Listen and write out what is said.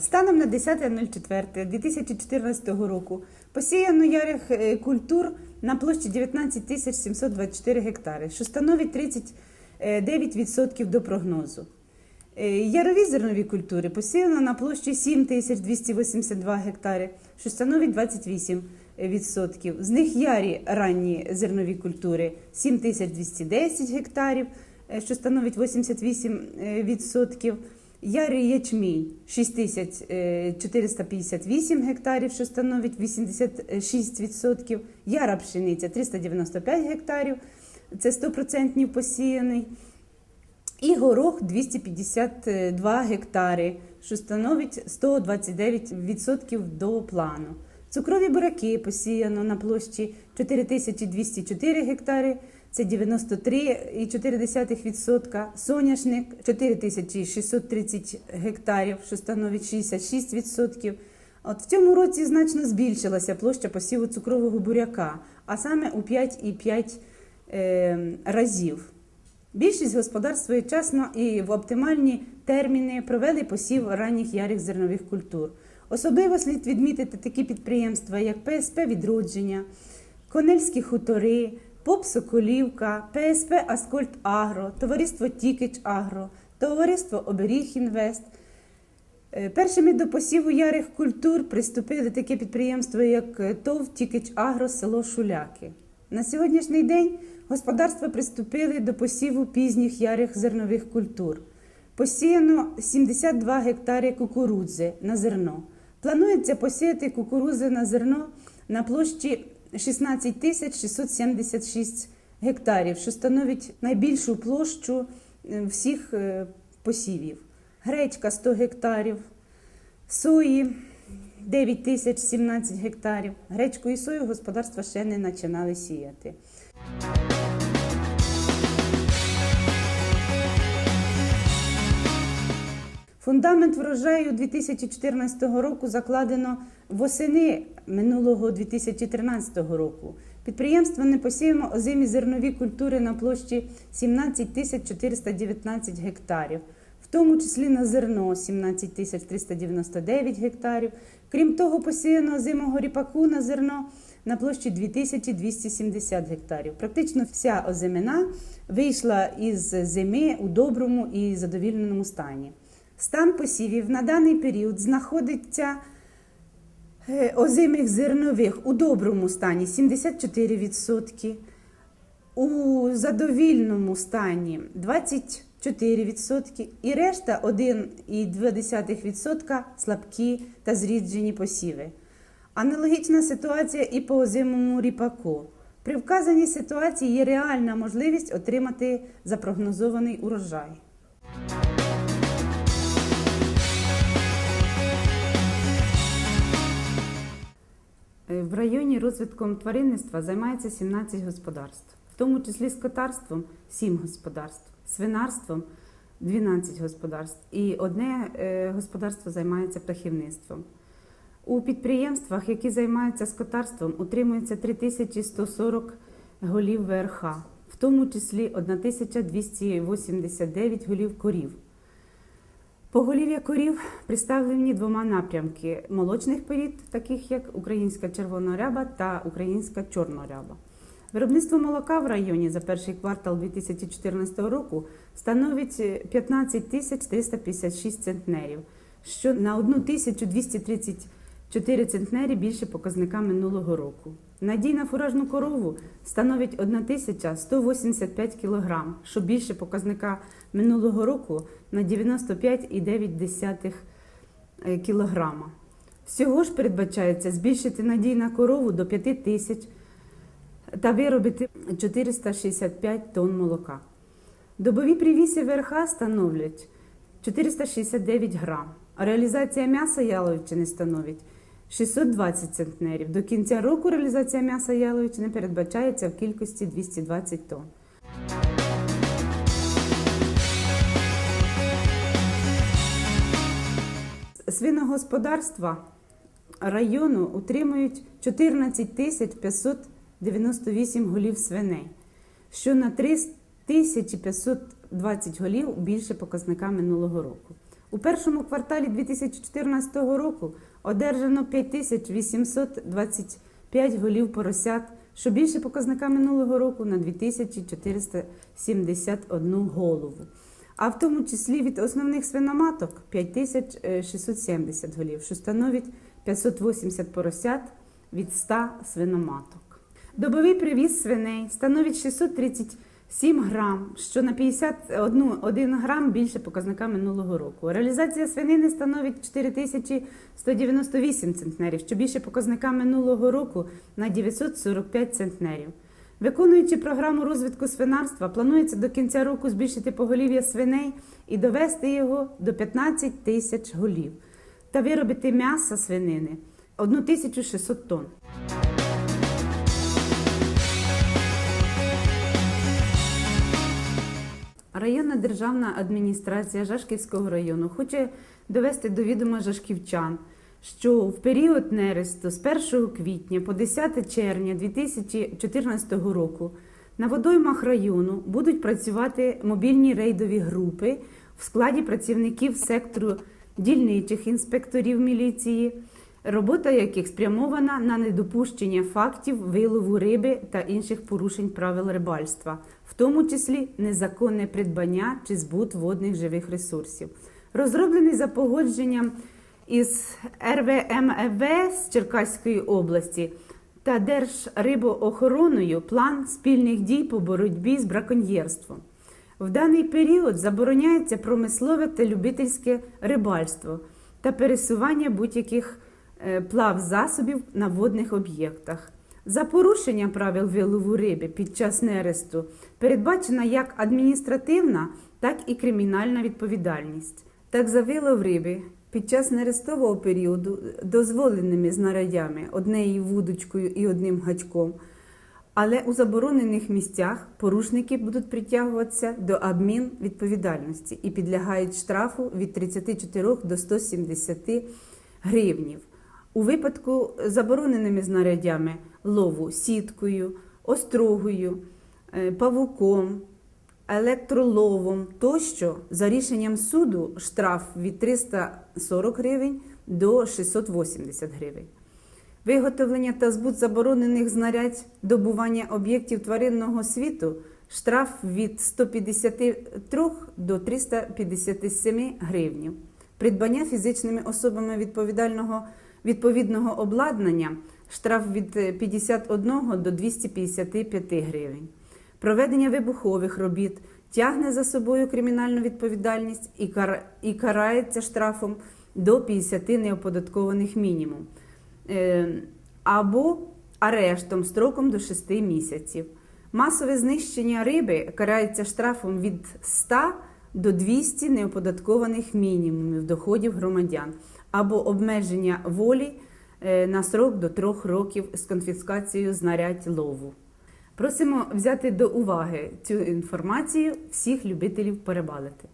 Станом на 10.04.2014 року посіяно ярих е, культур на площі 19 тисяч 724 гектари, що становить 39% до прогнозу. Е, Ярові зернові культури посіяно на площі 7 тисяч 282 гектари, що становить 28%. З них ярі ранні зернові культури 7 тисяч 210 гектарів, е, що становить 88%. Ярий ячмінь 6458 гектарів, що становить 86%. Яра пшениця 395 гектарів, це 100% посіяний. І горох 252 гектари, що становить 129% до плану. Цукрові бураки посіяно на площі 4204 гектари, це 93,4%. Соняшник 4630 гектарів, що становить 66%. От в цьому році значно збільшилася площа посіву цукрового буряка, а саме у 5,5 е, разів. Більшість господарств своєчасно і в оптимальні терміни провели посів ранніх ярих зернових культур. Особливо слід відмітити такі підприємства, як ПСП Відродження, Конельські хутори, ПОП Соколівка, ПСП Аскольд Агро, Товариство Тікич Агро, Товариство Оберіг Інвест. Е, Першими до посіву ярих культур приступили таке підприємство, як е, ТОВ Тікич Агро, село Шуляки. На сьогоднішній день господарства приступили до посіву пізніх ярих зернових культур. Посіяно 72 гектари кукурудзи на зерно. Планується посіяти кукурузи на зерно на площі 16 тисяч 676 гектарів, що становить найбільшу площу е, всіх е, посівів. Гречка 100 гектарів, сої 9 тисяч 17 гектарів. Гречку і сою господарства ще не починали сіяти. Фундамент врожаю 2014 року закладено восени минулого 2013 року. Підприємство не посіємо озимі зернові культури на площі 17 тисяч 419 гектарів, в тому числі на зерно 17 тисяч 399 гектарів. Крім того, посіяно озимого ріпаку на зерно на площі 2270 гектарів. Практично вся озимина вийшла із зими у доброму і задовільненому стані. Стан посівів на даний період знаходиться е, озимих зернових у доброму стані 74%, у задовільному стані 24% і решта 1,2% слабкі та зріджені посіви. Аналогічна ситуація і по озимому ріпаку. При вказаній ситуації є реальна можливість отримати запрогнозований урожай. В районі розвитком тваринництва займається 17 господарств, в тому числі скотарством 7 господарств, свинарством 12 господарств і одне е, господарство займається птахівництвом. У підприємствах, які займаються скотарством, утримується 3140 голів ВРХ, в тому числі 1289 голів корів. Поголів'я корів представлені двома напрямки молочних порід, таких як українська червоноряба та українська чорноряба. Виробництво молока в районі за перший квартал 2014 року становить 15 тисяч 356 центнерів, що на 1234 центнері більше показника минулого року. Надій на фуражну корову становить 1185 кг, що більше показника минулого року на 95,9 кг. Всього ж передбачається збільшити надій на корову до 5 тисяч та виробити 465 тонн молока. Добові привіси ВРХ становлять 469 грам. А реалізація м'яса яловичини становить 620 центнерів. До кінця року реалізація м'яса яловичини передбачається в кількості 220 тонн. Свиногосподарства району утримують 14 тисяч 598 голів свиней, що на 3520 голів більше показника минулого року. У першому кварталі 2014 року одержано 5825 голів поросят, що більше показника минулого року на 2471 голову. А в тому числі від основних свиноматок 5670 голів, що становить 580 поросят від 100 свиноматок. Добовий привіз свиней становить 637 грам, що на 51 грам більше показника минулого року. Реалізація свинини становить 4198 центнерів, що більше показника минулого року на 945 центнерів. Виконуючи програму розвитку свинарства, планується до кінця року збільшити поголів'я свиней і довести його до 15 тисяч голів та виробити м'яса свинини 1600 тонн. Районна державна адміністрація Жашківського району хоче довести до відома жашківчан, що в період нересту з 1 квітня по 10 червня 2014 року на водоймах району будуть працювати мобільні рейдові групи в складі працівників сектору дільничих інспекторів міліції, робота яких спрямована на недопущення фактів вилову риби та інших порушень правил рибальства, в тому числі незаконне придбання чи збут водних живих ресурсів. Розроблений за погодженням із РВМВ з Черкаської області та Держрибоохороною план спільних дій по боротьбі з браконьєрством. В даний період забороняється промислове та любительське рибальство та пересування будь-яких е, плавзасобів на водних об'єктах. За порушення правил вилову риби під час нересту передбачена як адміністративна, так і кримінальна відповідальність. Так за вилов риби під час нерестового періоду дозволеними знарядями однією вудочкою і одним гачком. Але у заборонених місцях порушники будуть притягуватися до адмінвідповідальності і підлягають штрафу від 34 до 170 гривнів. У випадку забороненими знарядями лову сіткою, острогою, е, павуком, електроловом тощо за рішенням суду штраф від 340 гривень до 680 гривень. Виготовлення та збут заборонених знарядь добування об'єктів тваринного світу штраф від 153 до 357 гривнів. Придбання фізичними особами відповідального відповідного обладнання штраф від 51 до 255 гривень. Проведення вибухових робіт тягне за собою кримінальну відповідальність і, кара, і карається штрафом до 50 неоподаткованих мінімум е, або арештом строком до 6 місяців. Масове знищення риби карається штрафом від 100 до 200 неоподаткованих мінімумів доходів громадян або обмеження волі е, на срок до трьох років з конфіскацією знарядь лову. Просимо взяти до уваги цю інформацію всіх любителів перебалити.